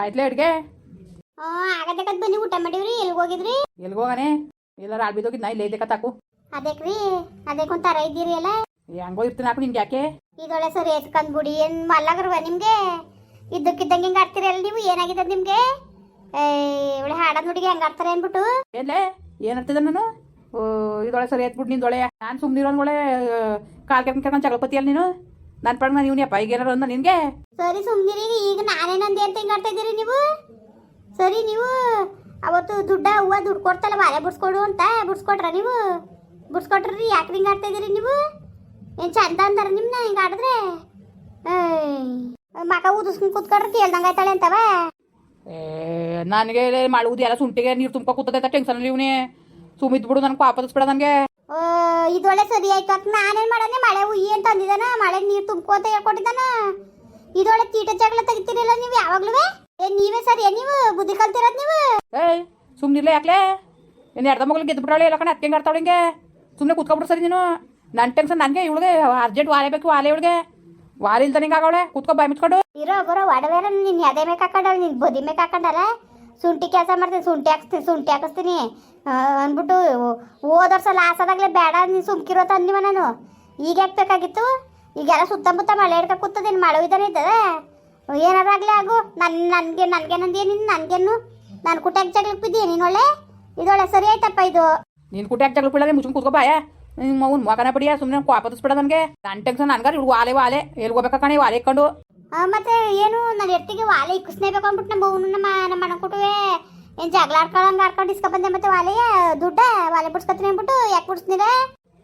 ಆಯ್ತಲೇ ಅಡ್ಗೆ? ಆಗದಕ್ಕದ್ ಬನ್ನಿ ಊಟ ಮಾಡಿವ್ರಿ. ಎಲ್ಲಿ ಹೋಗಿದ್ರಿ? ಎಲ್ಲಿ ಹೋಗಾನೆ? ಎಲ್ಲಾರು ಆಳ್ ಬಿದ್ದೋಗಿದ್ ನಾ ಇಲ್ಲೇ ಇದ್ದೆ ತಾಕು ಅದಕ್ರಿ ಅದಕ್ಕೆ ಒಂಥರ ಇದ್ದೀರಿ ಅಲ್ಲ ಹೆಂಗೋ ಇರ್ತೀನಿ ಹಾಕು ನಿಮ್ಗೆ ಯಾಕೆ? ಇದೊಳೆ ಸರಿ ಎತ್ಕೊಂಡ್ ಬಿಡಿ ಏನ್ ಮಲ್ಲಗರ್ವ ನಿಮ್ಗೆ? ಇದ್ದಕ್ಕಿದ್ದಂಗೆ ಹಿಂಗ್ ಆಡ್ತೀರಿ ಅಲ್ಲ ನೀವು? ಏನಾಗಿದೆ ನಿಮ್ಗೆ? ಏ ಇವಳೆ ಹಾಡದ್ ನುಡಿಗೆ ಹೆಂಗ್ ಆಡ್ತಾರೆ ಅನ್ಬಿಟ್ಟು. ಎಲ್ಲೇ? ಏನಾಗ್ತದ ನಾನು? ಓ, ಇದೊಳೆ ಸರಿ ಎತ್ಬಿಟ್ಟು ನಿಂದೊಳೆ ನಾನು ಸುಮ್ಮನಿರೋನ್ಗೊಳೆ ಕಾಲ್ ಕೆರ್ಕೊಂಡು ಕೆರ್ಕೊಂಡು ಜಗಳಪತಿಯಲ್ಲ ನೀನು? ನನ್ನ ಪಡ ನಾನು ಇವನಿಯಪ್ಪ ಈಗ ಏನಾರು ಅಂದ ನಿನಗೆ? ಸರಿ ಸುಮ್ನಿರಿ ಈಗ ನಾನೇನಂದೆ ಅಂತ ಹಿಂಗೆ ಆಡ್ತಾ ಇದ್ದೀರಿ ನೀವು? ಸರಿ ನೀವು ಅವತ್ತು ದುಡ್ಡ ಹೂವ ದುಡ್ಡು ಕೊಡ್ತಲ್ಲ ಮಾಲೆ ಬಿಡ್ಸ್ಕೊಡು ಅಂತ ಬಿಡ್ಸ್ಕೊಟ್ರ ನೀವು? ಬಿಡ್ಸ್ಕೊಟ್ರಿ ಯಾಕೆ ಹಿಂಗ್ ಆಡ್ತಾ ಇದ್ದೀರಿ ನೀವು? ಏನ್ ಚಂದ ಅಂತಾರ ನಿಮ್ನ ಹಿಂಗ್ ಆಡಿದ್ರೆ? ಮಕ ಊದಿಸ್ಕೊಂಡ್ ಕೂತ್ಕೊಂಡ್ರೆ ಕೇಳ್ದಂಗ ಆಯ್ತಾಳೆ ಅಂತವ? ನನಗೆ ಮಾಡುವುದು ಎಲ್ಲ ಸುಂಟಿಗೆ ನೀರು ತುಂಬ ಕೂತದೆ ಟೆನ್ಷನ್ ಇವನೇ. ಸುಮ್ಮಿದ್ಬಿಡು ಬಿಡು ವಾಪಸ್ ಪಾಪದಿಸ್ಬೇಡ ನನಗೆ. ಇದೊಳ್ಳೆ ಸರಿ ಆಯ್ತು ಅಂತ ನಾನೇನ್ ಮಾಡನೆ? ಮಳೆ ಉಯ್ಯಿ ಅಂತ ಅಂದಿದ್ದಾನ. ಮಳೆ ನೀರು ತುಂಬ್ಕೋ ಅಂತ ಹೇಳ್ಕೊಟ್ಟಿದ್ದಾನ. ಇದೊಳ್ಳೆ ತೀಟ ಜಗಳ ತೆಗಿತೀರಲ್ಲ ನೀವು ಯಾವಾಗ್ಲೂ? ಏ ನೀವೇ ಸರಿ ನೀವು? ಬುದ್ಧಿ ಕಲ್ತಿರೋದ್ ನೀವು? ಏಯ್ ಸುಮ್ಮನಿಲ್ಲ ಯಾಕ್ಲೆ? ಏನು ಎರಡ ಮಗಳು ಗೆದ್ದು ಬಿಟ್ಟಾಳೆ ಎಲ್ಲ ಕಣ ಹತ್ಕಂಗೆ ಆಡ್ತಾವಳೆ ಹಿಂಗೆ? ಸುಮ್ಮನೆ ಕುತ್ಕೊಂಡ್ಬಿಡು ಸರಿ ನೀನು? ನನ್ನ ಟೆನ್ಷನ್ ನನಗೆ ಇವಳಿಗೆ ಅರ್ಜೆಂಟ್ ವಾಲೆ ಬೇಕು ವಾಲೆ ಇವಳಿಗೆ. ವಾಲೆ ಇಲ್ದ ಹಿಂಗೆ ಆಗವಳೆ ಕುತ್ಕೊ ಬಾಯ್ ಮುಚ್ಕೊಂಡು. ಇರೋ ಬರೋ ಒಡವೇರ ನಿನ್ ಎದೆ ಮೇಕ್ ಹಾಕೊಂಡಲ್ಲ ನಿನ್ ಬದಿ ಮೇಕ್ ಹಾಕೊಂಡಲ್ಲ ಶುಂಠಿ ಕೆಲಸ ಮಾಡ್ತೀನಿ, ಸುಂಟಿ ಹಾಕ್ಸ್ತೀನಿ, ಸುಂಟಿ ಹಾಕಿಸ್ತೀನಿ. ಅಂದ್ಬಿಟ್ಟು ಹೋದ ವರ್ಷ ಲಾಸ್ ಬೇಡ, ನೀನು ಸುಮ್ಕಿರೋ ತಂದಿವ ನಾನು. ಈಗ ಯಾಕೆ ಬೇಕಾಗಿತ್ತು? ಈಗೆಲ್ಲ ಸುತ್ತಮುತ್ತ ಮಳೆ ಹಿಡ್ಕ ಕೂತದೇನು, ಮಳೆ ಇದ್ದಾನೆ ಏನಾದ್ರೂ ಆಗಲಿ ಆಗು. ನನ್ನ ನನಗೆ ನನಗೆ ನಂದೇ ನೀನು ನನ್ಗೇನು ನಾನು ಕುಟ್ಯಾಕ್ ಜಗಳಕ್ಕೆ ಬಿದ್ದೀಯ ನೀನು ಒಳ್ಳೆ? ಇದೊಳ್ಳೆ ಸರಿ ಆಯ್ತಪ್ಪ ಇದು. ನೀನು ಕುಟ್ಯಾಕ್ ಜಗಳ ಬಿಡಲ್ಲ ಮುಚ್ಚು ಕೂತ್ಕೋಬಾಯ ನಿಮ್ಮ ಮಗನ ಪಡಿಯ ಸುಮ್ಮನೆ ಪಾಪದಿಸ್ಬೇಡ ನನಗೆ. ನನ್ನ ಟೆನ್ಷನ್, ನನ್ಗಾರ ಇವ್ಳು ವಾಲೆ ವಾಲೆ. ಎಲ್ಲಿ ಹೋಗ್ಬೇಕಾ ಕಣೆ, ವಾಲೆ ಇಕ್ಕೊಂಡು. ಮತ್ತೆ ಏನು ನನ್ನ ಎತ್ತಿಗೆ ವಾಲೆ ಇಕ್ಕಿಸ್ನೇಬೇಕು ಅಂದ್ಬಿಟ್ಟು ನಮ್ಮ ಅವನು ನಮ್ಮ ನಮ್ಮ ಅಣ್ಣ ಕೊಟ್ಟುವೆ ಏನು ಜಗಳ ಆಡ್ಕೊಂಡು ಇಸ್ಕೊ ಬಂದೆ ಮತ್ತೆ ವಾಲೆಯ ದುಡ್ಡ ವಾಲೆ ಬಿಡ್ಸ್ಕೊತೀನಿ ಅಂದ್ಬಿಟ್ಟು ಯಾಕೆ ಬಿಡಿಸ್ತೀರ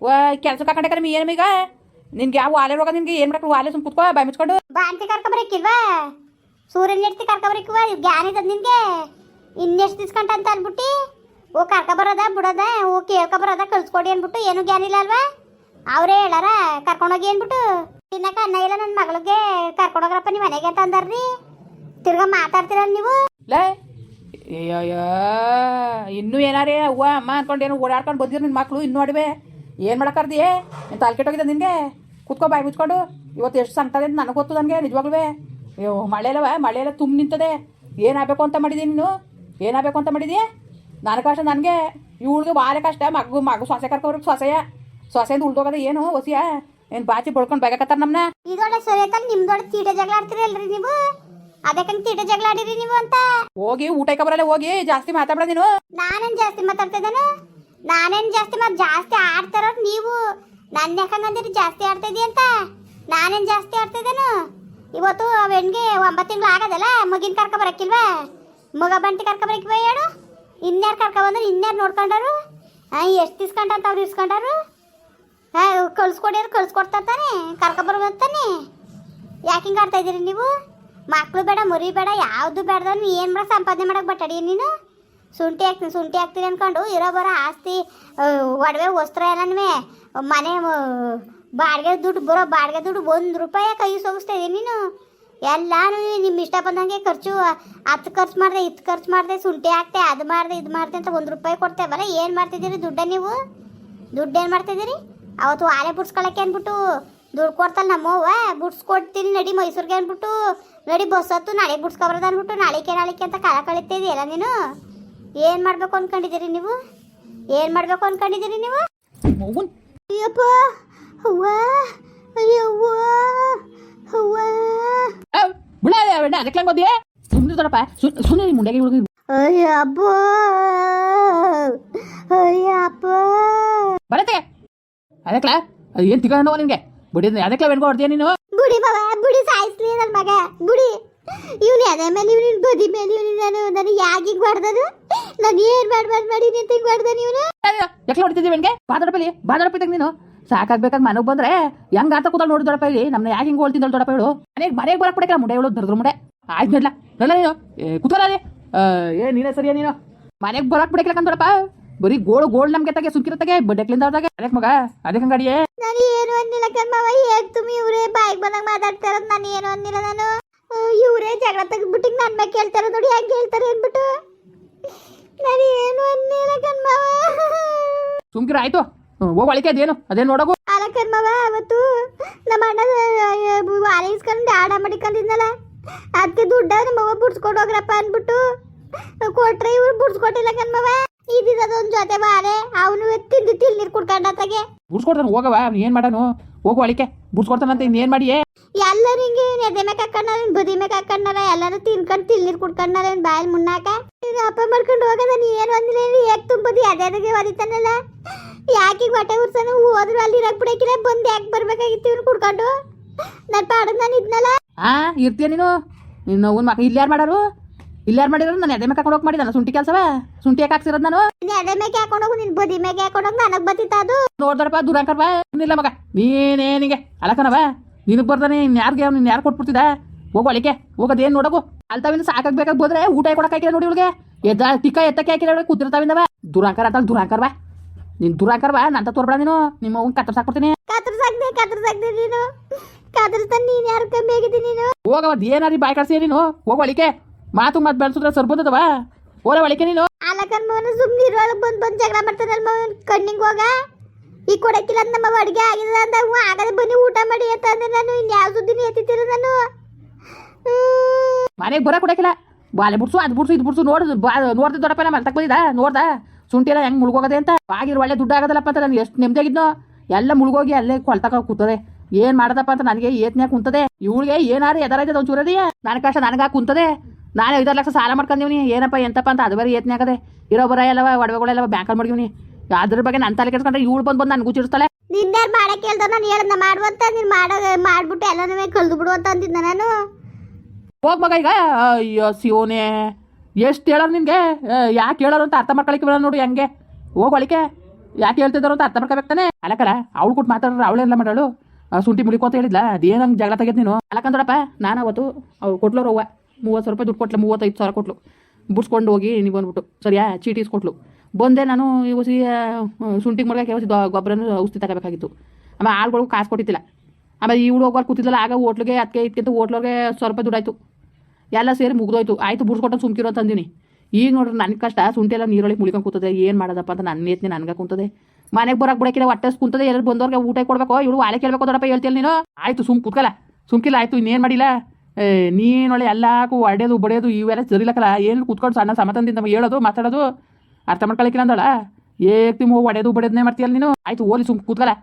ವ ಕೆಲ್ಸಕ್ಕೆ ಹಾಕೊಂಡೆ ಕಡಿಮೆ ಏನು ಈಗ? ನಿನ್ಗೆ ಯಾವ ವಾಲೆ ರೋಗ ನಿನ್ಗೆ? ಏನು ಮಾಡಕ್ಕೆ ವಾಲೆ ಸುಮ್ ಕೂತ್ಕೋ ಬಾಯ್ ಮುಚ್ಕೊಂಡು. ಬಾಂತಿ ಕರ್ಕೊಬರಕ್ಕಿಲ್ವಾ ಸೂರ್ಯನ ಎತ್ತಿ ಕರ್ಕೊಬರಕ್ಕಿಲ್ವಾ ಜ್ಞಾನ ಇದ್ದದ ನಿನ್ಗೆ? ಇನ್ನೆಷ್ಟು ದಿಸ್ಕಂಟ ಅಂತ ಅಂದ್ಬಿಟ್ಟು ಓ ಕರ್ಕೊಬರೋದ ಬಿಡೋದ ಓ ಕೇಳ್ಕೊಬರೋದ ಕಳ್ಸ್ಕೊಡಿ ಅಂದ್ಬಿಟ್ಟು ಏನು ಜ್ಞಾನ ಇಲ್ಲ ಅಲ್ವಾ? ಅವರೇ ಹೇಳಾರ ಕರ್ಕೊಂಡೋಗಿ ಅಂದ್ಬಿಟ್ಟು. ತಿನ್ನಕ ಅನ್ನ ಇಲ್ಲ ನನ್ನ ಮಗಳಿಗೆ ಕರ್ಕೊಂಡೋಗ್ರಪ್ಪ ನೀವು ಮನೆಗೆ ಅಂತ ರೀ. ತಿರ್ಗಾ ಮಾತಾಡ್ತೀರ ನೀವು? ಲೇ ಇನ್ನೂ ಏನಾರೇ ಅವ್ವ, ಅಮ್ಮ ಅನ್ಕೊಂಡು ಏನೋ ಓಡಾಡ್ಕೊಂಡು ಬಂದಿರ ನಿನ್ನ ಮಕ್ಕಳು ಇನ್ನೂ ಅಡುವೆ. ಏನು ಮಾಡಕ್ಕಾರ್ದಿಯೇ ನೀನು ತಲೆ ಕೆಟ್ಟೋಗಿದೆ ನಿನಗೆ? ಕುತ್ಕೊ ಬಾಯಿ ಮುಚ್ಕೊಂಡು. ಇವತ್ತು ಎಷ್ಟು ಸಂಕಟ ಅಂತ ನನಗೆ ಗೊತ್ತು ನನಗೆ ನಿಜವಾಗ್ಲೂ ಅಯ್ಯೋ ಮಳೆ ಅಲ್ಲವ ಮಳೆ ಎಲ್ಲ ತುಂಬ ನಿಂತದೆ. ಏನಾಗಬೇಕು ಅಂತ ಮಾಡಿದ್ದೀನಿ ನೀನು? ಏನಾಗಬೇಕು ಅಂತ ಮಾಡಿದೀಯ ನನ್ನ ಕಷ್ಟ ನನಗೆ. ಇವಳಿಗೆ ಭಾಳ ಕಷ್ಟ, ಮಗು ಮಗು, ಸೊಸೆ ಕರ್ಕೊಬ್ರಿಗೆ ಸೊಸೆಯ. ಸೊಸೆಯಿಂದ ಉಳ್ದೋಗದ ಏನು ಹೊಸಿಯ ಏನು ಬಾಚಿ ಬಳ್ಕೊಂಡ್ ಬೇಕತ್ತಾರ ನಮ್ಮನ್ನ ಇದೊಳ್ಳೆ ಸರಿ ಆಯ್ತಲ್ಲ ನಿಮ್ದೊಳ್ಳೆ ತೀಟ ಜಗಳ ಆಡ್ತಿರಲ್ಲ ಅಲ್ರಿ ನೀವು? ಅದಕ್ಕಂತ ತೀಟ ಜಗಳ ಆಡಿರಿ ನೀವು ಅಂತ? ಹೋಗಿ ಊಟಕ್ಕೆ ಬರಲ್ಲ ಹೋಗಿ ಜಾಸ್ತಿ ಮಾತಾಡ ನೀನು. ನಾನೇನ್ ಜಾಸ್ತಿ ಮಾತಾಡ್ತಿದ್ದಾನ ನಾನೇನ್ ಜಾಸ್ತಿ ಮಾತ್ ಜಾಸ್ತಿ ಆಡ್ತಾರ ನೀವು? ನನ್ನ ಯಾಕಂಗಂದಿರಿ ಜಾಸ್ತಿ ಆಡ್ತಾ ಇದೀಯ ಅಂತ? ನಾನೇನ್ ಜಾಸ್ತಿ ಆಡ್ತಿದ್ದೇನು ಇವತ್ತು ಹೆಣ್ಗೆ ಒಂಬತ್ತು ತಿಂಗಳು ಆಗದಲ್ಲ ಮಗಿನ ಕರ್ಕ ಬರಕ್ಕಿಲ್ವಾ? ಮಗ ಬಂಟಿ ಕರ್ಕ ಬರಕ್ಕಿಲ್ವಾ ಹೇಳು? ಇನ್ಯಾರು ಕರ್ಕ ಬಂದ್ರೆ ಇನ್ಯಾರು ನೋಡ್ಕೊಂಡಾರು ಎಷ್ಟು ಇಸ್ಕೊಂಡ ಅಂತ ಅವ್ರು ಇಸ್ಕೊಂಡಾರು ಹಾಂ ಕಳ್ಸ್ಕೊಡಿದ್ರು ಕಳ್ಸ್ಕೊಡ್ತಾ ತಾನೆ ಕರ್ಕ ಬರ್ಬೋದಾನೆ ಯಾಕೆ ಹಿಂಗೆ ಆಡ್ತಾ ಇದ್ದೀರಿ ನೀವು? ಮಕ್ಕಳು ಬೇಡ, ಮರಿ ಬೇಡ, ಯಾವುದು ಬೇಡ ನೀ ಏನು ಮಾಡೋ ಸಂಪಾದನೆ ಮಾಡಕ್ಕೆ ಬಟ್ಟಡಿ ನೀನು. ಶುಂಠಿ ಹಾಕ್ತೀನಿ ಶುಂಠಿ ಹಾಕ್ತೀನಿ ಅನ್ಕೊಂಡು ಇರೋ ಬರೋ ಆಸ್ತಿ ಒಡವೆ, ವಸ್ತ್ರ ಎಲ್ಲನೂ ಮನೆ ಬಾಡಿಗೆ ದುಡ್ಡು, ಬರೋ ಬಾಡಿಗೆ ದುಡ್ಡು ಒಂದು ರೂಪಾಯಿ ಕೈ ಸೋಗಿಸ್ತಾ ನೀನು. ಎಲ್ಲಾನು ನಿಮ್ಮ ಇಷ್ಟ ಬಂದಂಗೆ ಖರ್ಚು, ಹತ್ತು ಖರ್ಚು ಮಾಡಿದೆ, ಇತ್ತು ಖರ್ಚು ಮಾಡಿದೆ, ಶುಂಠಿ ಹಾಕ್ತೆ ಅದು ಮಾಡಿದೆ, ಇದು ಮಾಡಿದೆ ಅಂತ ಒಂದು ರೂಪಾಯಿ ಕೊಡ್ತೇವಲ್ಲ ಏನು ಮಾಡ್ತಿದ್ದೀರಿ ದುಡ್ಡ ನೀವು? ದುಡ್ಡು ಏನು ಮಾಡ್ತಿದ್ದೀರಿ? ಅವತ್ತು ಆಲೆ ಬಿಡ್ಸ್ಕೊಳಕ್ಕೆ ಅಂದ್ಬಿಟ್ಟು ದುಡ್ಡು ಕೊಡ್ತಲ್ಲ ನಮ್ಮವ್ವ ಬಿಡ್ಸ್ಕೊಡ್ತೀನಿ ನಡಿ ಮೈಸೂರಿಗೆ ಅಂದ್ಬಿಟ್ಟು ನಡಿ ಬಸ್ ಹತ್ತು ನಾಳೆ ಬಿಡ್ಸ್ಕೊಬಾರ್ದು ಅಂದ್ಬಿಟ್ಟು ನಾಳೆ ನಾಳೆಕೆ ಅಂತ ಕಾಲ ಕಳಿತಿದೆಯಲ್ಲ ನೀನು? ಏನು ಮಾಡಬೇಕು ಅಂದ್ಕೊಂಡಿದ್ದೀರಿ ನೀವು? ಏನು ಮಾಡಬೇಕು ಅಂದ್ಕೊಂಡಿದ್ದೀರಿ ನೀವು? ಅಯ್ಯಪ್ಪ ಅವ್ವ ಅಯ್ಯವ್ವ ಸುಮ್ಮನೆ ದೊಡಪ್ಪ ಸುಮ್ಮನೆ ಮುಂಡೆಗೆ ಹುಡುಗಿ ಅಯ್ಯಪ್ಪ ಅಯ್ಯಪ್ಪ. ಬರತ್ತೆ. ಅದಕ್ಲ? ಅದು ಏನು ತಿಗೊಂಡು ನಿನಗೆ. ಬುಡಿ ಅದಕ್ಕೆ ವೆಣ್ಕೊ ಹೊಡ್ತೀಯ ನೀನು? ಬುಡಿ ಬಾವ ಬುಡಿ ಸಾಯಿಸ್ಲಿ ನನ್ನ ಮಗ. ಬುಡಿ. ಇವ್ನು ಅದೇ ಮೇಲೆ ಇವನು ಬದಿ ಮೇಲೆ ಇವ್ನು ನಾನು ನಾನು ಯಾಕೆ ಹಿಂಗೆ ಮಾಡ್ದನು ನಾನು ಏನು ಮಾಡ್ಬಾರ್ದು ಮಾಡಿ ಅಂತ ಹಿಂಗೆ ಮಾಡ್ದಾನೆ ಇವನು ಎಕ್ಲ ಹೊಡಿತಿದ್ದೀವಿ ವೆಣ್ಗೆ ಬಾದಡಪಲ್ಲಿ ಬಾದಡಪ್ಪ ನೀನು. ಸಾಕಾಗ್ಬೇಕಾಗ ಮನೆಗೆ ಬಂದ್ರೆ ಹೆಂಗ್ ಆತ ಕೂತ ನೋಡಿ ದೊಡಪ್ಪ ಇಲ್ಲಿ. ನಮ್ಮನ್ನ ಯಾಕೆ ಹಿಂಗೆ ಹೋಳ್ತಿದ್ದಳು ದೊಡಪ್ಪ ಹೇಳು ಮನೆಗೆ ಮನೆಗೆ ಬರಕ್ ಬಿಡಕ್ಕೆ ಮುಂಡೆ ಹೇಳು ದರ್ದ್ರ ಮುಂಡೆ. ಆಯ್ತು ನೋಡ್ಲ ನೋಡ್ಲ ನೀನು. ಏ ನೀನೇ ಸರಿಯಾ ನೀನು? ಮನೆಗೆ ಬರಕ್ ಬಿಡಕ್ಕೆ ದೊಡಪ್ಪ ಬರೀ ಗೋಳು ಗೋಳು ನಮ್ಗೆ ತಗೆ ಸುಮ್ಕಿರತ್ತಾಗೆ ಬಡ್ಡೆಕ್ಲಿಂದ ಅವ್ರದಾಗೆ ಅದಕ್ಕೆ ಮಗ ಅದಕ್ಕೆ ಅಂಗಡಿಯೇ ನಾನು ಏನು ಅಂದಿಲ್ಲ ಕಣ್ಮವ ಹೇಗ್ ತುಮ್ ಇವರೇ ಬಾಯಿಗೆ ಬಂದಾಗ ಮಾತಾಡ್ತಾ ಇರೋದು ನಾನು ಏನು ಅಂದಿಲ್ಲ ನಾನು. ಇವರೇ ಜಗಳ ತೆಗೆದ್ಬಿಟ್ಟು ನನ್ನ ಮೇಲೆ ಕೇಳ್ತಾರೆ ನೋಡಿ ಹೆಂಗೆ ಹೇಳ್ತಾರೆ ಅಂದ್ಬಿಟ್ಟು. ನಾನು ಏನು ಅಂದಿಲ್ಲ ಕಣ್ಮವ ಸುಮ್ಕಿರ ಆಯ್ತು. ಹೋಗ್ ಒಳಿಕೆ ಅದೇನು ಅದೇನು ನೋಡೋಗು. ಅಲ್ಲ ಕಣ್ಮವ ಅವತ್ತು ನಮ್ಮ ಅಣ್ಣ ವಾಲೆ ಇಸ್ಕೊಂಡು ಆಡ ಮಾಡಿಕೊಂಡಿದ್ನಲ್ಲ ಅದಕ್ಕೆ ದುಡ್ಡ ನಮ್ಮವ್ವ ಬಿಡ್ಸ್ಕೊಂಡು ಹೋಗ್ರಪ್ಪ ಅಂದ್ಬಿಟ್ಟು. ಕೊಟ್ರೆ ಇವ್ರು ಬಿಡ್ಸ್ಕೊಟ್ಟಿಲ್ಲ ಕಣ್ಮವ ಇದಿರೋದೊಂದು ಜೊತೆ ಬಾರೆ. ಅವನು ತಿಂದು ತಿಲ್ ನೀರು ಕುಡ್ಕೊಂಡತ್ತಾಗೆ ಬುಡ್ಸ್ಕೊಡ್ತಾನೆ ಹೋಗವ ಏನು ಮಾಡನು? ಹೋಗು ಅಳಿಕೆ ಬುಡ್ಸ್ಕೊಡ್ತಾನಂತ ಇನ್ನೇನು ಮಾಡಿಯೇ? ಎಲ್ಲರೂ ಹಿಂಗೆ ಎದೆ ಮೇಲೆ ಹಾಕೊಂಡಾರ ಬದಿ ಮೇಲೆ ಹಾಕೊಂಡಾರ ಎಲ್ಲರೂ ತಿನ್ಕೊಂಡು ತಿಲ್ ನೀರು ಕುಡ್ಕೊಂಡಾರ ಬಾಯಲ್ಲಿ ಮುನ್ನಾಕ? ಅಪ್ಪ ಮಾಡ್ಕೊಂಡು ಹೋಗದ ನೀ ಏನು ಒಂದಿಲ್ಲ ಯಾಕೆ ತುಂಬದಿ? ಅದೇ ಅದೇ ಯಾಕಿ ಹೊಟ್ಟೆ ಉರ್ಸನ ಹೋದ್ರು ಅಲ್ಲಿ ಇರಕ್ ಬಿಡಕಿಲ್ಲ ಬಂದು ಯಾಕೆ ಬರ್ಬೇಕಾಗಿತ್ತು ಇವ್ನು ಕುಡ್ಕೊಂಡು? ನನ್ನ ಪಾಡದ್ ನಾನು ಇದ್ನಲ್ಲ? ಆ ಇರ್ತೀಯ ನೀನು? ನಿನ್ನ ಅವ್ನ ಮಕ್ಕ ಇಲ್ಲಿ ಯಾರು ಮಾಡಾರು? ಇಲ್ಲಿ ಯಾರು ಮಾಡಿದ್ರು ನಾನು ಎದೆ ಮೇಲೆ ಹಾಕೊಂಡು ಹೋಗಿ ಮಾಡಿದ ಸುಂಟಿ ಕೆಲಸವ? ಸುಂಟಿ ಯಾಕೆ ಹಾಕ್ಸಿರೋದು ನಾನು? ನೀನ್ ಎದೆ ಮೇಲೆ ಹಾಕೊಂಡು ಹೋಗು? ನಿನ್ ಬದಿ ಮೇಲೆ ಹಾಕೊಂಡು ಹೋಗಿ? ನನಗೆ ಬತ್ತಿತ್ತ ಅದು. ನೋಡ್ದಡಪ್ಪ ದೂರ ಬಾ. ಮಗ. ಮಗ ನೀನೇನಿಗೆ ಅಲಕನವ ನಿನಗೆ ಇನ್ ಯಾರ್ಗೆ ಅವ್ನು ಯಾರು ಕೊಟ್ಬಿಡ್ತಿದ ಹೋಗು ಅಳಿಕೆ ಹೋಗೋದೇನು ನೋಡಗು? ಅಲ್ತಾವಿಂದ ಸಾಕಾಗ್ ಬೇಕಾಗಿ ಹೋದ್ರೆ ಊಟ ಕೊಡಕ್ಕೆ ಹಾಕಿಲ್ಲ ನೋಡಿ ಇವಳಿಗೆ. ಎದ್ದ ಟಿಕ್ಕ ಎತ್ತಕ್ಕೆ ಹಾಕಿಲ್ಲ ಅವಳಿಗೆ ಕೂತಿರ್ತಾವಿಂದವ ದುರಾಂಕರ ಅಂತ ದುರಾಂಕರ್ ನಿನ್ ದುರಾಂಕರ್ವ ನಂತ ತೋರ್ಬೇಡ ನೀನು. ನಿಮ್ಮ ಅವ್ನ ಕತ್ತರ್ ಸಾಕ್ಬಿಡ್ತೀನಿ ಕತ್ರಸಾಕ್ದೆ ಕತ್ರಸಾಕ್ದೆ ನೀನು. ಕತ್ರಸ್ತಾನ ನೀನ್ ಯಾರು ಕಮ್ಮಿ ಆಗಿದ್ದೀನಿ ನೀನು? ಹೋಗವ ಏನಾರಿ ಬಾಯ್ ಕಳ್ಸಿ ನೀನು? ಹೋಗು ಅಳಿಕೆ ಮಾತು ಮಾತು ಬೆಳೆಸಿದ್ರೆ ಸರ್ಬೋದವ ಓರ ಒಳಕೆ ನೀನು? ಆಲಕನ್ ಮೋನ ಸುಮ್ನೆ ಇರುವಾಗ ಬಂದು ಬಂದು ಜಗಳ ಮಾಡ್ತಾನಲ್ಲ ಮೋನ್ ಕಣ್ಣಿಗೆ ಹೋಗ. ಈ ಕೊಡಕ್ಕಿಲ್ಲ ಅಂತ ನಮ್ಮ ಅಡಿಗೆ ಆಗಿದೆ ಅಂತ ಹ್ಞೂ ಆಗದೆ ಬನ್ನಿ ಊಟ ಮಾಡಿ ಅಂತ ಅಂದ್ರೆ ನಾನು. ಇನ್ಯಾವ ಸುದ್ದಿನ ಎತ್ತಿದ್ದೀರ ನಾನು. ಮನೆಗೆ ಬರ ಕೊಡಕಿಲ್ಲ ಬಾಲೆ ಬಿಡ್ಸು ಅದು ಬಿಡ್ಸು ಇದು ಬಿಡ್ಸು ನೋಡು ನೋಡ್ದೆ ದೊಡ್ಡಪ್ಪ ನಮ್ಮ ತಕ್ಕ ಬಂದಿದ್ದ? ನೋಡ್ದ? ಎಲ್ಲ ಹೆಂಗೆ ಮುಳುಗೋಗದೆ ಅಂತ? ಆಗಿರೋ ಒಳ್ಳೆ ದುಡ್ಡು ಆಗೋದಲ್ಲಪ್ಪ ಅಂತ ನನಗೆ ಎಷ್ಟು ನೆಮ್ಮದಿಯಾಗಿದ್ನೋ ಎಲ್ಲ ಮುಳುಗೋಗಿ ಅಲ್ಲೇ ಕೊಳ್ತಕ ಕೂತದೆ. ಏನ್ ಮಾಡದಪ್ಪ ಅಂತ ನನಗೆ ಏತ್ನ್ಯಾಗ ಕುಂತದೆ. ಇವಳಿಗೆ ಏನಾರು ಎದರೈತೆ ಒಂಚೂರದಿ ನನ್ನ ಕಷ್ಟ ನನಗ ಕುಂತದೆ. ನಾನು ಐದಾರು ಲಕ್ಷ ಸಾಲ ಮಾಡ್ಕೊಂಡಿವ್ನಿ ಏನಪ್ಪ ಎಂತಪ್ಪ ಅಂತ ಅದು ಬರೀ ಯತ್ನ ಆಗದೆ. ಇರೋ ಬರ ಎಲ್ಲವ ಒಡವೆಗಳೆಲ್ಲವ ಬ್ಯಾಂಕಲ್ಲಿ ಮಾಡ್ಗಿವ್ನಿ ಅದ್ರ ಬಗ್ಗೆ ನನ್ನ ತಲೆ ಕೆಡ್ಸ್ಕೊಂಡ್ರೆ ಇವಳು ಬಂದು ಬಂದು ನನಗೂ ಚಿಡಿಸ್ತಾಳೆ ನಿನ್ಯಾರು ಮಾಡಕ್ಕೆ ಹೇಳ್ದ ನಾನು ಹೇಳ್ದ ಮಾಡುವಂತ ನೀನು ಮಾಡೋ ಮಾಡ್ಬಿಟ್ಟು ಎಲ್ಲನೂ ಕಳ್ದು ಬಿಡು ಅಂತ ಅಂದಿದ್ದ ನಾನು. ಹೋಗ್ ಮಗ ಈಗ. ಅಯ್ಯೋ ಶಿವನೇ ಎಷ್ಟು ಹೇಳೋರು ನಿನಗೆ? ಯಾಕೆ ಹೇಳೋರು ಅಂತ ಅರ್ಥ ಮಾಡ್ಕೊಳಕ್ಕೆ ಬಿಡೋ ನೋಡಿ ಹೆಂಗೆ. ಹೋಗೋಳಿಕೆ ಯಾಕೆ ಹೇಳ್ತಿದ್ದಾರೋ ಅಂತ ಅರ್ಥ ಮಾಡ್ಕೋಬೇಕು ತಾನೆ. ಅಲ್ಲಕರ ಅವಳು ಕೊಟ್ಟು ಮಾತಾಡ್ರೆ ಅವಳೆಲ್ಲ ಮಾಡಾಳು. ಆ, ಶುಂಠಿ ಮುಳಿಕೋ ಅಂತ ಹೇಳಿದ್ಲ. ಅದೇನು ಹಂಗೆ ಜಗಳ ತೆಗೆದ್ ನೀನು? ಅಲಕಂದ್ರಪ್ಪ ನಾನು ಅವತ್ತು ಅವ್ಳು ಕೊಟ್ಲೋರು ಅವ್ವ. ಮೂವತ್ತು ರೂಪಾಯಿ ದುಡ್ಡು ಕೊಟ್ಲು, ಮೂವತ್ತೈದು ಸಾವಿರ ಕೊಟ್ಲು. ಬಿಡ್ಸ್ಕೊಂಡು ಹೋಗಿ ನೀವು ಬಂದ್ಬಿಟ್ಟು. ಸರಿಯಾ? ಚೀಟೀಸ್ ಕೊಟ್ಲು. ಬಂದೆ ನಾನು, ಈ ಹೊಸಿ ಶುಂಠಿಗೆ ಮಡ್ಗಕ್ಕೆ ಹೊಸಿ ಗೊಬ್ಬರನೂ ಔಷಧಿ ತಗೋಬೇಕಾಗಿತ್ತು. ಆಮೇಲೆ ಆಳುಗಳಿಗೂ ಕಾಸು ಕೊಟ್ಟಿದ್ದಿಲ್ಲ. ಆಮೇಲೆ ಇವಳು ಹೋಗೋರು ಕೂತಿದ್ದಲ್ಲ ಆಗ ಹೋಟ್ಲಿಗೆ ಅದಕ್ಕೆ ಇದಕ್ಕಿಂತ ಹೋಟ್ಲವ್ರಿಗೆ ಸ್ವಲ್ಪ ರೂಪಾಯಿ ದುಡ್ಡಾಯ್ತು. ಎಲ್ಲ ಸೇರಿ ಮುಗಿದೋಯ್ತು. ಆಯ್ತು ಬುಡ್ಸ್ಕೊಟ್ಟು ಸುಮ್ಕಿರೋ ಅಂತ ಅಂದಿನಿ. ಈಗ ನೋಡ್ರಿ ನನಗೆ ಕಷ್ಟ ಶುಂಠಿ ಎಲ್ಲ ನೀರೊಳಗೆ ಮುಳ್ಕೊಂಡು ಕೂತದೆ. ಏನು ಮಾಡೋದಪ್ಪ ಅಂತ ನನ್ನ ಎತ್ತಿನ ನನಗೆ ಕುಂತದೆ. ಮನೆಗೆ ಬರೋಕೆ ಬಿಡಕ್ಕಿಲ್ಲ, ಹೊಟ್ಟೆ ಕುಂತದೆ. ಎಲ್ಲರೂ ಬಂದವ್ರಿಗೆ ಊಟ ಕೊಡಬೇಕು? ಇವಳು ವಾಳೆ ಕೇಳಬೇಕು ದೊಡ್ಡಪ್ಪ ಹೇಳ್ತೀಯ ನೀನು? ಆಯ್ತು, ಸುಮ್ ಕೂತ್ಕಲ್ಲ. ಸುಮ್ಕಿಲ್ಲ, ಆಯ್ತು, ಇನ್ನೇನು ಮಾಡಿಲ್ಲ? ಏ ನೀನೊಳೆ ಎಲ್ಲಾಕೂ ಒಡೆಯೋದು ಬಡಿಯೋದು, ಇವೆಲ್ಲ ಸರಿಲಕ್ಕಲ್ಲ? ಏನು ಕೂತ್ಕೊಂಡು ಸಣ್ಣ ಸಮತಂದಿಂದ ಹೇಳೋದು, ಮಾತಾಡೋದು? ಅರ್ಥ ಮಾಡ್ಕೊಳಕಿಲ್ಲ ಅಂದಳ? ಏಕ್ ತಿಮ್ಮ ಒಡೆಯೋದು ಬಡಿಯೋದನ್ನೇ ಮಾಡ್ತೀಯಲ್ಲ ನೀನು? ಆಯ್ತು, ಓಲಿ ಸುಮ್ ಕೂತ್ಕಲ್ಲ.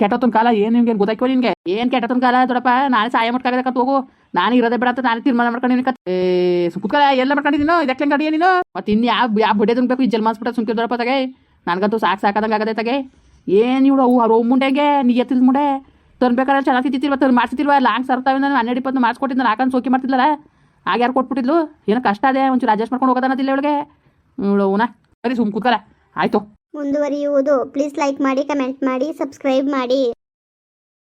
ಕೆಟ್ಟತ್ತೊಂದು ಕಾಲ, ಏನು ನಿಮ್ಗೆ ಗೊತ್ತಾಯ್ಕೋ ನಿಮಗೆ ಏನು ಕೆಟ್ಟತ್ತೊಂದು ಕಾಲ ದೊಡ್ಡಪ್ಪ ನಾನೇ ಸಹಾಯ ಮಾಡ್ಕೊಳ್ಬೇಕಂತ ಹೋಗು. ನಾನು ಇರೋದೇ ಬೇಡ ಅಂತ ನಾನು ತೀರ್ಮಾನ ಮಾಡ್ಕೊಂಡಿನಿ ಕತ್ ಏ ಕುತ್ಕಲ ಎಲ್ಲ ಮಾಡ್ಕೊಂಡಿದ್ದೀನೋ ಇದಕ್ಕೆ ಹೆಂಗೆ ಅಡಿಯ ನೀನು? ಮತ್ತೆ ಇನ್ನು ಯಾವ ಯಾವ ಬಡಿಯೋದು ಬೇಕು? ಈ ಜಲ್ಮಾಸ್ಬಿಟ್ಟ ಸುಮ್ಕಿ ದೊಡ್ಡಪ್ಪ ತಗೆ. ನನಗಂತೂ ಸಾಕು ಸಾಕಾದಂಗೆ ಆಗದೆ ತಗೆ. ಏನು ಇವಳು ಅವು? ಅವ್ರ ಮುಂಡೆಗೆ? ನೀ ಎತ್ತಿದ ಮುಂಡೆ? ತರ್ಬೇಕಾದ್ರೆ ಚೆನ್ನಾಗಿ ತಿಂತಿಲ್ವ ತರ್ ಮಾಡ್ತಿಲ್ವ ಲಾಂಗ್ ಸರ್ತಾವೆ ನಾನು ಹನ್ನೆರಡು ಇಪ್ಪತ್ತು ಮಾಡಿಸ್ಕೊಟ್ಟಿದ್ದು ನಾನು ಹಾಕೊಂಡು ಸೋಕಿ ಮಾಡ್ತಿದ್ಲಲ್ಲ ಆಗ ಯಾರು ಕೊಟ್ಬಿಟ್ಟಿದ್ಲು? ಏನೋ ಕಷ್ಟ ಅದೇ, ಒಂಚೂರು ಅಡ್ಜಸ್ಟ್ ಮಾಡ್ಕೊಂಡು ಹೋಗೋದನ್ನತಿಲ್ಲ ಇವಳಿಗೆ. ಇವಳು ಅವನ. ಸರಿ ಸುಮ್ ಕೂತ್ಕಲ ಆಯ್ತು. ಮುಂದುವರಿಯುವುದು. ಪ್ಲೀಸ್ ಲೈಕ್ ಮಾಡಿ ಕಮೆಂಟ್ ಮಾಡಿ ಸಬ್ಸ್ಕ್ರೈಬ್ ಮಾಡಿ.